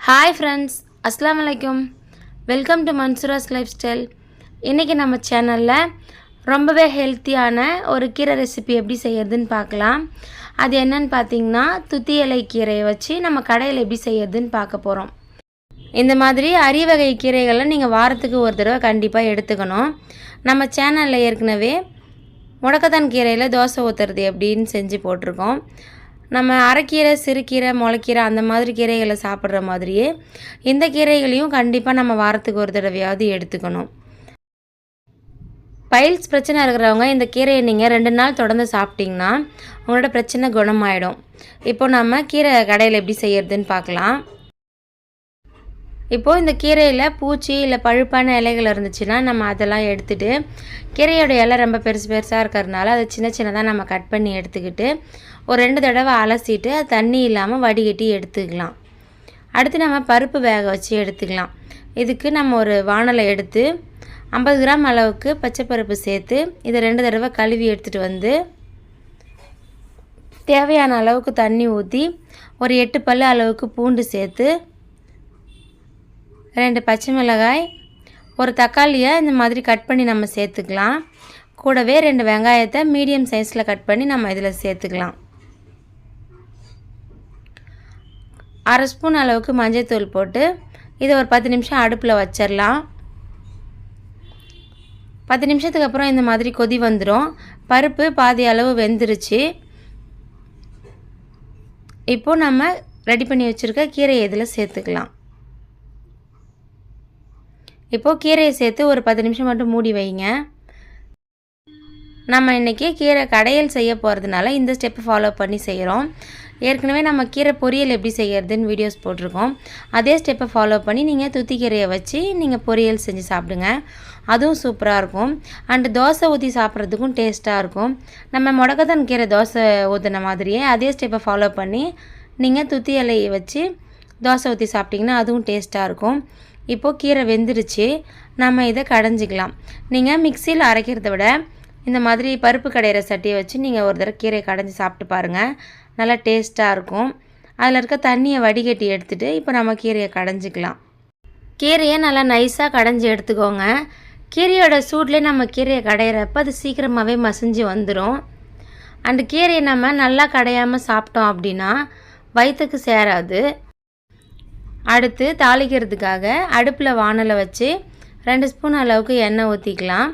Hi friends அஸ்லாம் வலைக்கும் welcome to Mansoora's life style இன்றைக்கி நம்ம சேனலில் ரொம்பவே ஹெல்த்தியான ஒரு கீரை ரெசிபி எப்படி செய்யறதுன்னு பார்க்கலாம். அது என்னன்னு பார்த்தீங்கன்னா துத்தி இலை கீரையை வச்சு நம்ம கடையில் எப்படி செய்யறதுன்னு பார்க்க போகிறோம் இந்த மாதிரி அரிய வகை கீரைகளை நீங்கள் வாரத்துக்கு ஒரு தடவை கண்டிப்பாக எடுத்துக்கணும். நம்ம சேனலில் ஏற்கனவே முடக்கத்தான் கீரையில் தோசை ஊற்றுறது எப்படின்னு செஞ்சு போட்டிருக்கோம். நம்ம அரைக்கீரை சிறுகீரை முளைக்கீரை அந்த மாதிரி கீரைகளை சாப்பிட்ற மாதிரியே இந்த கீரைகளையும் கண்டிப்பாக நம்ம வாரத்துக்கு ஒரு தடவையாவது எடுத்துக்கணும். பைல்ஸ் பிரச்சனை இருக்கிறவங்க இந்த கீரையை நீங்கள் ரெண்டு நாள் தொடர்ந்து சாப்பிட்டிங்கன்னா உங்களோட பிரச்சனை குணமாயிடும். இப்போ நம்ம கீரை கடையில் எப்படி செய்யறதுன்னு பார்க்கலாம். இப்போது இந்த கீரையில் பூச்சி இல்லை பழுப்பான இலைகள் இருந்துச்சுன்னா நம்ம அதெல்லாம் எடுத்துகிட்டு கீரையோட இலை ரொம்ப பெருசு பெருசாக இருக்கிறதுனால அதை சின்ன சின்னதாக நம்ம கட் பண்ணி எடுத்துக்கிட்டு ஒரு ரெண்டு தடவை அலசிட்டு அது தண்ணி இல்லாமல் வடிகட்டி எடுத்துக்கலாம். அடுத்து நம்ம பருப்பு வேக வச்சு எடுத்துக்கலாம். இதுக்கு நம்ம ஒரு வானலை எடுத்து ஐம்பது கிராம் அளவுக்கு பச்சை பருப்பு சேர்த்து இதை ரெண்டு தடவை கழுவி எடுத்துகிட்டு வந்து தேவையான அளவுக்கு தண்ணி ஊற்றி ஒரு எட்டு பல்லு அளவுக்கு பூண்டு சேர்த்து ரெண்டு பச்சை மிளகாய் ஒரு தக்காளியை இந்த மாதிரி கட் பண்ணி நம்ம சேர்த்துக்கலாம். கூடவே ரெண்டு வெங்காயத்தை மீடியம் சைஸில் கட் பண்ணி நம்ம இதில் சேர்த்துக்கலாம். அரை ஸ்பூன் அளவுக்கு மஞ்சள்தூள் போட்டு இதை ஒரு பத்து நிமிஷம் அடுப்பில் வச்சிடலாம் பத்து நிமிஷத்துக்கு அப்புறம் இந்த மாதிரி கொதி வந்துடும் பருப்பு பாதி அளவு வெந்துருச்சு. இப்போது நம்ம ரெடி பண்ணி வச்சுருக்க கீரையை இதில் சேர்த்துக்கலாம். இப்போது கீரையை சேர்த்து ஒரு பத்து நிமிஷம் மட்டும் மூடி வைங்க. நம்ம இன்றைக்கி கீரை கடையல் செய்ய போகிறதுனால இந்த ஸ்டெப்பை ஃபாலோ பண்ணி செய்கிறோம் ஏற்கனவே நம்ம கீரை பொரியல் எப்படி செய்கிறதுன்னு வீடியோஸ் போட்டிருக்கோம். அதே ஸ்டெப்பை ஃபாலோ பண்ணி நீங்கள் துத்தி கீரையை வச்சு நீங்கள் பொரியல் செஞ்சு சாப்பிடுங்க. அதுவும் சூப்பராக இருக்கும். அண்டு தோசை ஊற்றி சாப்பிட்றதுக்கும் டேஸ்ட்டாக இருக்கும். நம்ம முடக்கத்தான் கீரை தோசை ஊற்றின மாதிரியே அதே ஸ்டெப்பை ஃபாலோ பண்ணி நீங்கள் துத்தி இலையை வச்சு தோசை ஊற்றி சாப்பிட்டிங்கன்னா அதுவும் டேஸ்ட்டாக இருக்கும். இப்போது கீரை வெந்துருச்சு. நம்ம இதை கடைஞ்சிக்கலாம். நீங்கள் மிக்சியில் அரைக்கிறத விட இந்த மாதிரி பருப்பு கடையிற சட்டியை வச்சு நீங்கள் ஒரு தடவை கீரை கடைஞ்சி சாப்பிட்டு பாருங்கள் நல்லா டேஸ்ட்டாக இருக்கும். அதில் இருக்க தண்ணியை வடிகட்டி எடுத்துகிட்டு இப்போ நம்ம கீரையை கடைஞ்சிக்கலாம். கீரையை நல்லா நைஸாக கடைஞ்சி எடுத்துக்கோங்க. கீரையோட சூட்லேயே நம்ம கீரையை கடையிறப்ப அது சீக்கிரமாகவே மசிஞ்சு வந்துடும் அண்டு கீரையை நம்ம நல்லா கடையாமல் சாப்பிட்டோம் அப்படின்னா வயிற்றுக்கு சேராது. அடுத்து தாளிக்கிறதுக்காக அடுப்பில் வானலை வச்சு ரெண்டு ஸ்பூன் அளவுக்கு எண்ணெய் ஊற்றிக்கலாம்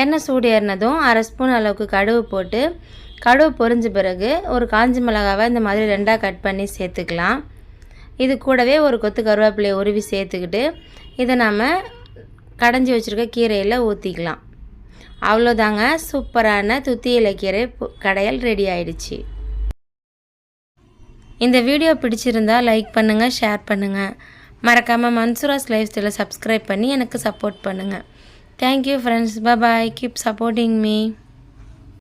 எண்ணெய் சூடு ஏறினதும் அரை ஸ்பூன் அளவுக்கு கடுகு போட்டு கடுகு பொரிஞ்ச பிறகு ஒரு காஞ்சி மிளகாவை இந்த மாதிரி ரெண்டாக கட் பண்ணி சேர்த்துக்கலாம். இது கூடவே ஒரு கொத்து கருவேப்பிலையை உருவி சேர்த்துக்கிட்டு இதை நாம் கடைஞ்சி வச்சுருக்க கீரையில் ஊற்றிக்கலாம் அவ்வளோதாங்க சூப்பரான துத்தி கீரை கடையல் ரெடி ஆயிடுச்சு. இந்த வீடியோ பிடிச்சிருந்தா லைக் பண்ணுங்கள் ஷேர் பண்ணுங்கள் மறக்காமல் மன்சூராஸ் லைஃப் ஸ்டைலை சப்ஸ்கிரைப் பண்ணி எனக்கு சப்போர்ட் பண்ணுங்கள் thank you friends bye bye keep supporting me